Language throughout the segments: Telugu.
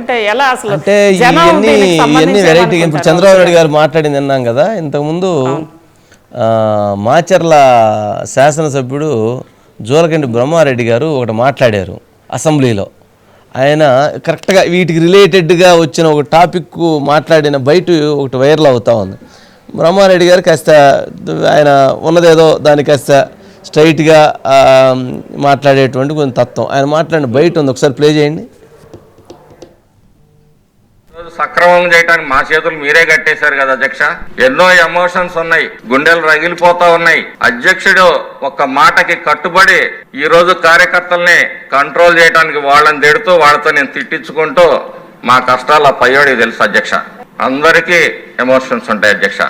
అంటే ఇవన్నీ వెరైటీ ఇప్పుడు? చంద్రబాబు నాయుడు గారు మాట్లాడింది విన్నాం కదా ఇంతకుముందు మాచర్ల శాసనసభ్యుడు జోలకండి బ్రహ్మారెడ్డి గారు ఒకటి మాట్లాడారు అసెంబ్లీలో. ఆయన కరెక్ట్గా వీటికి రిలేటెడ్గా వచ్చిన ఒక టాపిక్ మాట్లాడిన బయట ఒకటి వైరల్ అవుతా ఉంది. బ్రహ్మారెడ్డి గారు కాస్త ఆయన ఉన్నదేదో దాన్ని కాస్త స్ట్రైట్గా మాట్లాడేటువంటి కొంచెం తత్వం. ఆయన మాట్లాడిన బయట ఉంది. ఒకసారి ప్లే చేయండి. సక్రమం చేయడానికి మా చేతులు మీరే కట్టేశారు కదా అధ్యక్ష. ఎన్నో ఎమోషన్స్ ఉన్నాయి గుండెలు రగిలిపోతా ఉన్నాయి. అధ్యక్షుడు ఒక మాటకి కట్టుబడి ఈ రోజు కార్యకర్తల్ని కంట్రోల్ చేయడానికి వాళ్ళని తిడుతూ వాళ్ళతో నేను తిట్టించుకుంటూ మా కష్టాలు ఆ పయ్యోడికి తెలుసు అధ్యక్ష. అందరికీ ఎమోషన్స్ ఉంటాయి అధ్యక్ష.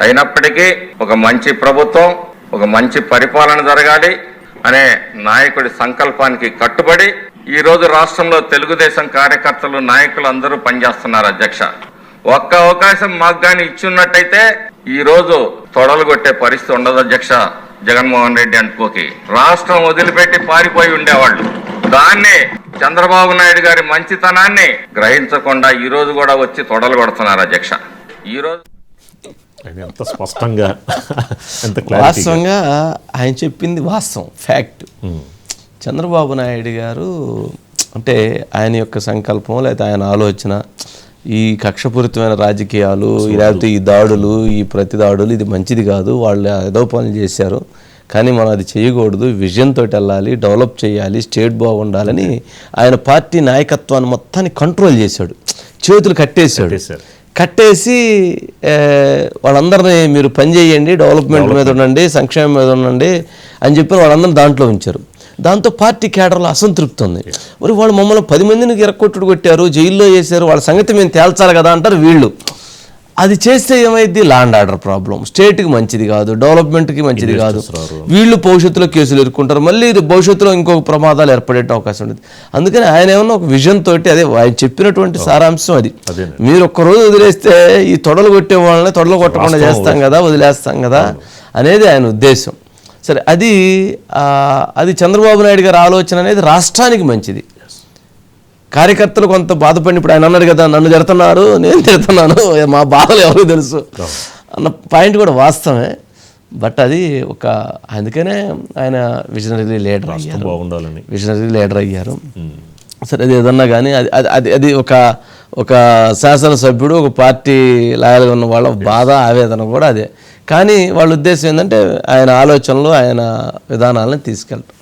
అయినప్పటికీ ఒక మంచి ప్రభుత్వం ఒక మంచి పరిపాలన జరగాలి అనే నాయకుడి సంకల్పానికి కట్టుబడి ఈ రోజు రాష్ట్రంలో తెలుగుదేశం కార్యకర్తలు నాయకులు అందరూ పనిచేస్తున్నారు అధ్యక్ష. ఒక్క అవకాశం మాకు గాని ఇచ్చున్నట్టయితే ఈ రోజు తొడలు కొట్టే పరిస్థితి ఉండదు అధ్యక్ష జగన్మోహన్ రెడ్డి అనుకోకి. రాష్ట్రం వదిలిపెట్టి పారిపోయి ఉండేవాళ్ళు. దాన్ని చంద్రబాబు నాయుడు గారి మంచితనాన్ని గ్రహించకుండా ఈ రోజు కూడా వచ్చి తొడలు కొడుతున్నారు అధ్యక్ష. ఈ రోజు ఎంత స్పష్టంగా వాస్తవంగా ఆయన చెప్పింది వాస్తవం ఫ్యాక్ట్. చంద్రబాబు నాయుడు గారు అంటే ఆయన యొక్క సంకల్పం లేదా ఆయన ఆలోచన ఈ కక్షపూరితమైన రాజకీయాలు లేకపోతే ఈ దాడులు ఈ ప్రతి దాడులు ఇది మంచిది కాదు. వాళ్ళు ఏదో పనులు చేశారు. కానీ మనం అది చేయకూడదు. విజన్ తోటి వెళ్ళాలి డెవలప్ చేయాలి స్టేట్ బాగుండాలని ఆయన పార్టీ నాయకత్వాన్ని మొత్తాన్ని కంట్రోల్ చేశాడు. చేతులు కట్టేశాడు. కట్టేసి వాళ్ళందరినీ మీరు పని చేయండి డెవలప్మెంట్ మీద ఉండండి సంక్షేమం మీద ఉండండి అని చెప్పి వాళ్ళందరినీ దాంట్లో ఉంచారు. దాంతో పార్టీ కేడర్లో అసంతృప్తి ఉంది మరి వాళ్ళు మమ్మల్ని పది మందిని ఇరక్కొట్టుడు కొట్టారు జైల్లో వేశారు వాళ్ళ సంగతి మేము తేల్చాలి కదా అంటారు వీళ్ళు. అది చేస్తే ఏమైంది ల్యాండ్ ఆర్డర్ ప్రాబ్లం స్టేట్కి మంచిది కాదు డెవలప్మెంట్కి మంచిది కాదు. వీళ్ళు భవిష్యత్తులో కేసులు ఎదుర్కొంటారు. మళ్ళీ ఇది భవిష్యత్తులో ఇంకొక ప్రమాదాలు ఏర్పడే అవకాశం ఉంటుంది అందుకని ఆయన ఏమన్నా ఒక విజన్ తోటి అదే ఆయన చెప్పినటువంటి సారాంశం అది. మీరు ఒక్క రోజు వదిలేస్తే ఈ తొడలు కొట్టే వాళ్ళని తొడలు కొట్టకుండా చేస్తాం కదా వదిలేస్తాం కదా అనేది ఆయన ఉద్దేశం. సరే అది అది చంద్రబాబు నాయుడు గారి ఆలోచన అనేది రాష్ట్రానికి మంచిది. కార్యకర్తలు కొంత బాధపడి ఇప్పుడు ఆయన అన్నాడు కదా నన్ను తిడుతున్నారు నేను తిడుతున్నాను మా బాధలు ఎవరికి తెలుసు అన్న పాయింట్ కూడా వాస్తవమే. బట్ అది ఒక అందుకనే ఆయన విజనరీ లీడర్ అయ్యారు. విజనరీ లీడర్ అయ్యారు. సరే అది ఏదన్నా కానీ అది అది అది ఒక ఒక శాసనసభ్యుడు ఒక పార్టీ లాయల్గా ఉన్న వాళ్ళ బాధ ఆవేదన కూడా అదే. కానీ వాళ్ళ ఉద్దేశం ఏంటంటే ఆయన ఆలోచనలు ఆయన విధానాలను తీసుకెళ్ళటం